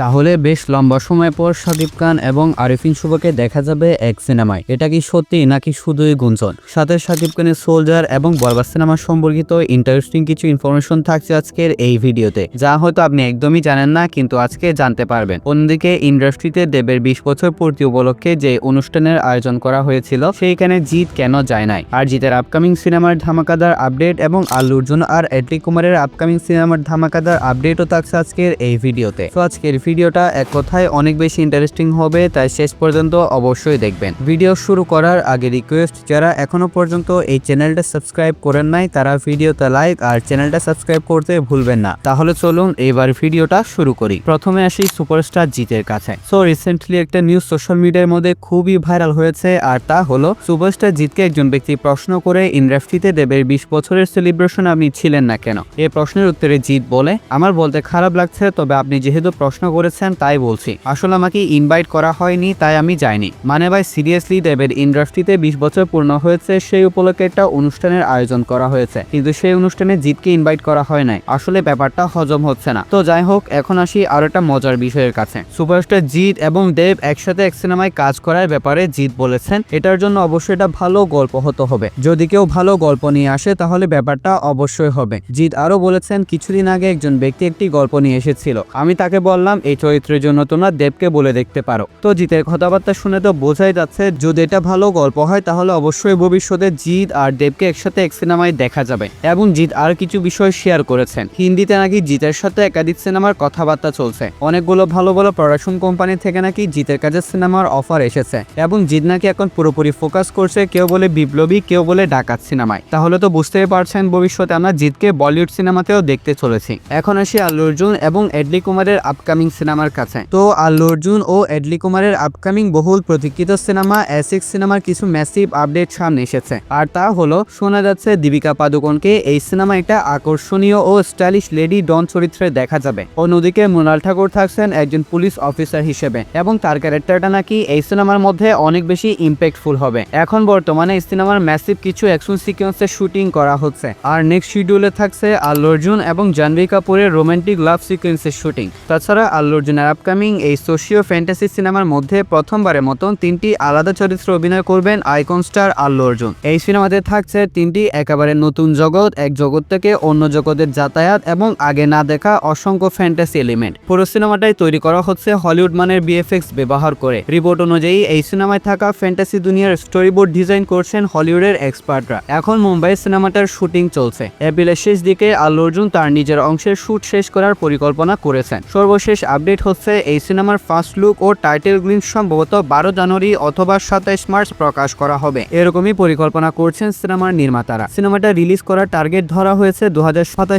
তাহলে বেশ লম্বা সময় পর শাকিব খান এবং আরিফিন শুভকে দেখা যাবে এক সিনেমায়। এটা কি সত্যি নাকি শুধুই গুঞ্জন? সাথে শাকিব খানের সোলজার এবং বরবাদ সিনেমা সম্পর্কিত ইন্টারেস্টিং কিছু ইনফরমেশন থাকছে আজকের এই ভিডিওতে, যা হয়তো আপনি একদমই জানেন না, কিন্তু আজকে জানতে পারবেন। অন্যদিকে ইন্ডাস্ট্রিতে দেবের বিশ বছর পূর্তি উপলক্ষে যে অনুষ্ঠানের আয়োজন করা হয়েছিল, সেইখানে জিৎ কেন যায় নাই? আর জিতের আপকামিং সিনেমার ধামাকাদার আপডেট এবং আল্লু অর্জুন আর এডলি কুমারের আপকামিং সিনেমার ধামাকাদার আপডেটও থাকছে আজকের এই ভিডিওতে। তো আজকের ভিডিওটা এক কথায় অনেক বেশি ইন্টারেস্টিং হবে, তাই শেষ পর্যন্ত অবশ্যই দেখবেন। ভিডিও শুরু করার আগে রিকোয়েস্ট যারা এখনও পর্যন্ত এই চ্যানেলটা সাবস্ক্রাইব করেন নাই, তারা ভিডিওতে লাইক আর চ্যানেলটা সাবস্ক্রাইব করতে ভুলবেন না। তাহলে চলুন এবার ভিডিওটা শুরু করি। প্রথমে আসি সুপারস্টার জিতের কাছে। সো রিসেন্টলি একটা নিউজ সোশ্যাল মিডিয়ার মধ্যে খুবই ভাইরাল হয়েছে, আর তা হলো সুপারস্টার জিতকে একজন ব্যক্তি প্রশ্ন করে ইন্ডাস্ট্রিতে দেবের বিশ বছরের সেলিব্রেশন আপনি ছিলেন না কেন? এই প্রশ্নের উত্তরে জিত বলে, আমার বলতে খারাপ লাগছে, তবে আপনি যেহেতু প্রশ্ন করেছেন তাই বলছি। আসলে আমাকে ইনভাইট করা হয়নি, তাই আমি যাইনি। মানে ভাই সিরিয়াসলি দেবের ইন্ডাস্ট্রিতে বিশ বছর পূর্ণ হয়েছে, সেই উপলক্ষে একটা অনুষ্ঠানের আয়োজন করা হয়েছে। কিন্তু সেই অনুষ্ঠানে জিতকে ইনভাইট করা হয় নাই। আসলে ব্যাপারটা হজম হচ্ছে না। তো যাই হোক, এখন আসি আরও একটা মজার বিষয়ের কাছে। সুপারস্টার জিৎ এবং দেব একসাথে এক সিনেমায় কাজ করার ব্যাপারে জিৎ বলেছেন, এটার জন্য অবশ্যই এটা ভালো গল্প হতে হবে। যদি কেউ ভালো গল্প নিয়ে আসে, তাহলে ব্যাপারটা অবশ্যই হবে। জিৎ আরও বলেছেন, কিছুদিন আগে একজন ব্যক্তি একটি গল্প নিয়ে এসেছিল। আমি তাকে বললাম এই চরিত্রের জন্য তোমরা দেবকে বলে দেখতে পারো। তো জিতের কথাবার্তা শুনে তো বোঝাই যাচ্ছে, যদি এটা ভালো গল্প হয়, তাহলে অবশ্যই ভবিষ্যতে জিৎ আর দেবকে একসাথে এক সিনেমায় দেখা যাবে এবং জিৎ আর কিছু বিষয় শেয়ার করেছেন। হিন্দিতে নাকি জিতের সাথে একাধিক সিনেমার কথাবার্তা চলছে। অনেকগুলো ভালো ভালো প্রোডাকশন কোম্পানি থেকে নাকি জিতের কাছে সিনেমার অফার এসেছে এবং জিৎ নাকি এখন পুরোপুরি ফোকাস করছে কেউ বলে বিপ্লবী, কেউ বলে ডাকাত সিনেমায়। তাহলে তো বুঝতেই পারছেন ভবিষ্যতে আমরা জিতকে বলিউড সিনেমাতেও দেখতে চলেছি। এখন আসি আল্লু অর্জুন এবং এডলি কুমারের আপকামিং সিনেমার কাছে। তো আল্লু অর্জুন ও এডলি কুমারের আপকামিং বহুল প্রতীক্ষিত সিনেমা এসিক্স সিনেমার কিছু ম্যাসিভ আপডেট সামনে এসেছে। আর তা হলো, শোনা যাচ্ছে দীপিকা পাদুকোনকে এই সিনেমা একটা আকর্ষণীয় ও স্টাইলিশ লেডি ডন চরিত্রে দেখা যাবে। অন্যদিকে মৃণাল ঠাকুর থাকছেন একজন পুলিশ অফিসার হিসেবে, এবং তার ক্যারেক্টারটা নাকি এই সিনেমার মধ্যে অনেক বেশি ইম্প্যাক্টফুল হবে। এখন বর্তমানে এই সিনেমার ম্যাসিভ কিছু অ্যাকশন সিকোয়েন্সের শুটিং করা হচ্ছে। আর নেক্সট শিডিউলে থাকছে আল্লু অর্জুন এবং জাহ্নবী কাপুরের রোমান্টিক লাভ সিকোয়েন্সের শুটিং তাছাড়া আল্লু অর্জুনের আপকামিং এই সোশিও ফ্যান্টাসি সিনেমার মধ্যে প্রথমবারের মতন তিনটি আলাদা চরিত্রে অভিনয় করবেন আইকন স্টার আল্লু অর্জুন। এই সিনেমাতে থাকছে তিনটি একেবারে নতুন জগৎ, এক জগৎ থেকে অন্য জগতের যাতায়াত এবং আগে না দেখা অসংখ্য ফ্যান্টাসি এলিমেন্ট পুরো সিনেমাটাই তৈরি করা হচ্ছে হলিউড মানের বিএফএক্স ব্যবহার করে। রিপোর্ট অনুযায়ী এই সিনেমায় থাকা ফ্যান্টাসি দুনিয়ার স্টোরিবোর্ড ডিজাইন করছেন হলিউডের এক্সপার্টরা এখন মুম্বাই সিনেমাটার শুটিং চলছে। এপ্রিলের শেষ দিকে আল্লু অর্জুন তার নিজের অংশের শুট শেষ করার পরিকল্পনা করেছেন। সর্বশেষ আপডেট হচ্ছে, এই সিনেমার ফার্স্ট লুক ও টাইটেল গ্লিন সম্ভবত বারো জানুয়ারি অথবা সাতাইশ মার্চ প্রকাশ করা হবে। এরকমই পরিকল্পনা করছেন সিনেমার নির্মাতারা। সিনেমাটা রিলিজ করার টার্গেট ধরা হয়েছে দু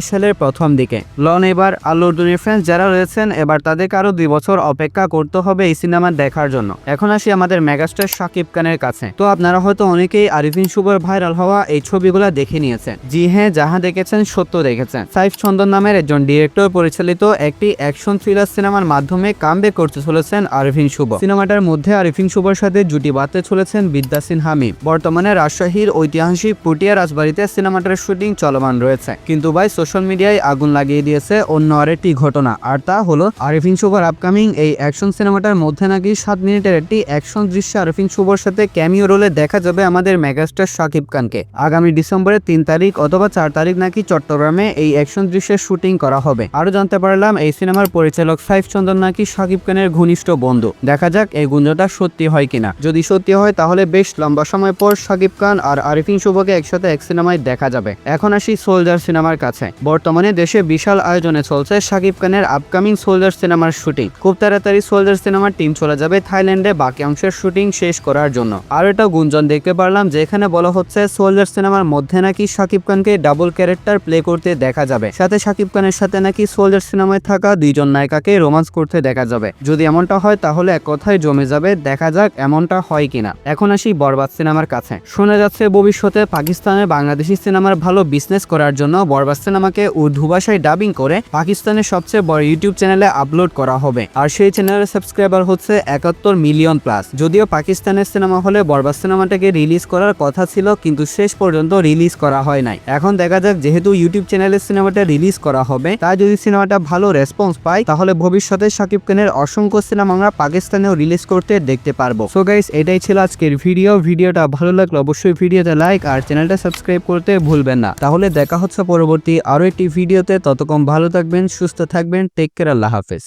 সালের প্রথম দিকে। লন এবার আল্লু অর্জুনের ফ্যান্স যারা রয়েছেন, এবার তাদেরকে আরও দুই বছর অপেক্ষা করতে হবে এই সিনেমা দেখার জন্য। এখন আসি আমাদের মেগাস্টার শাকিব খানের কাছে। তো আপনারা হয়তো অনেকেই আরিফিন শুভর ভাইরাল হওয়া এই ছবিগুলো দেখে নিয়েছেন। জি হ্যাঁ যাহা দেখেছেন সত্য দেখেছেন। সাইফ চন্দন নামের একজন ডিরেক্টর পরিচালিত একটি অ্যাকশন থ্রিলার সিনেমার মাধ্যমে কামব্যাক করতে চলেছেন আরিফিন শুভ। সিনেমাটার মধ্যে আরিফিন শুভর সাথে জুটি বাঁধতে চলেছেন বিদ্যাসিন হামিম বর্তমানে রাজশাহীর ঐতিহাসিক পুটিয়া রাজবাড়িতে সিনেমাটার শুটিং চলমান রয়েছে। কিন্তু ভাই, সোশ্যাল মিডিয়ায় আগুন লাগিয়ে দিয়েছে অন্য আরেকটি ঘটনা। আর তা হলো আরিফিন শুভর আপকামিং এই অ্যাকশন সিনেমাটার মধ্যে নাকি সাত মিনিটের একটি অ্যাকশন দৃশ্য আরিফিন শুভর সাথে ক্যামিও রোলে দেখা যাবে আমাদের মেগাস্টার শাকিব খানকে। আগামী ডিসেম্বরের তিন তারিখ অথবা চার তারিখ নাকি চট্টগ্রামে এই অ্যাকশন দৃশ্যের শুটিং করা হবে। আরও জানতে পারলাম, এই সিনেমার পরিচালক সাইফ চন্দন নাকি শাকিব খানের ঘনিষ্ঠ বন্ধু? দেখা যাক এই গুঞ্জটা সত্যি হয় কিনা। যদি সত্যি হয়, তাহলে বেশ লম্বা সময় পর শাকিব খান আর আরিফিন শুভকে একসাথে এক সিনেমায় দেখা যাবে। এখন আসি সোলজার সিনেমার কাছে। বর্তমানে দেশে বিশাল আয়োজনে চলছে শাকিব খানের আপকামিং সোলজার সিনেমার শুটিং। খুব তাড়াতাড়ি সোলজার সিনেমার টিম চলে যাবে থাইল্যান্ডে, বাকি অংশের শুটিং শেষ করার জন্য। আর এটা গুঞ্জন দেখতে পারলাম, যেখানে বলা হচ্ছে সোলজার সিনেমার মধ্যে নাকি শাকিব খানকে ডাবল ক্যারেক্টার প্লে করতে দেখা যাবে। সাথে শাকিব খানের সাথে নাকি সোলজার সিনেমায় থাকা দুইজন নায়িকাকে রোমান্স করতে দেখা যাবে। যদি এমনটা হয়, তাহলে এক কথায় জমে যাবে, দেখা যাক এমনটা হয় কিনা। এখন আসি বরবাদ সিনেমার কাছে। শোনা যাচ্ছে ভবিষ্যতে পাকিস্তানে বাংলাদেশি সিনেমার ভালো বিজনেস করার জন্য বরবাদ সিনেমাকে উর্দু ভাষায় ডাবিং করে পাকিস্তানের সবচেয়ে বড় ইউটিউব চ্যানেলে আপলোড করা হবে। আর সেই চ্যানেলের সাবস্ক্রাইবার হচ্ছে একাত্তর মিলিয়ন প্লাস যদিও পাকিস্তানের সিনেমা হলে বরবাদ সিনেমাটাকে রিলিজ করার কথা ছিল, কিন্তু শেষ পর্যন্ত রিলিজ করা হয় নাই। এখন দেখা যাক, যেহেতু ইউটিউব চ্যানেলের সিনেমাটা রিলিজ করা হবে, তাই যদি সিনেমাটা ভালো রেসপন্স পায়, তাহলে ভবিষ্যতে সাকিব খানের অসংখ্য সিনেমা আমরা পাকিস্তানেও রিলিজ করতে দেখতে পারব। সো গাইস এটাই ছিল আজকের ভিডিও ভিডিওটা ভালো লাগলে অবশ্যই ভিডিওতে লাইক আর চ্যানেলটা সাবস্ক্রাইব করতে ভুলবেন না। তাহলে দেখা হচ্ছে পরবর্তী আরও একটি ভিডিওতে ততক্ষণ ভালো থাকবেন, সুস্থ থাকবেন। টেক কেয়ার আল্লাহ হাফেজ।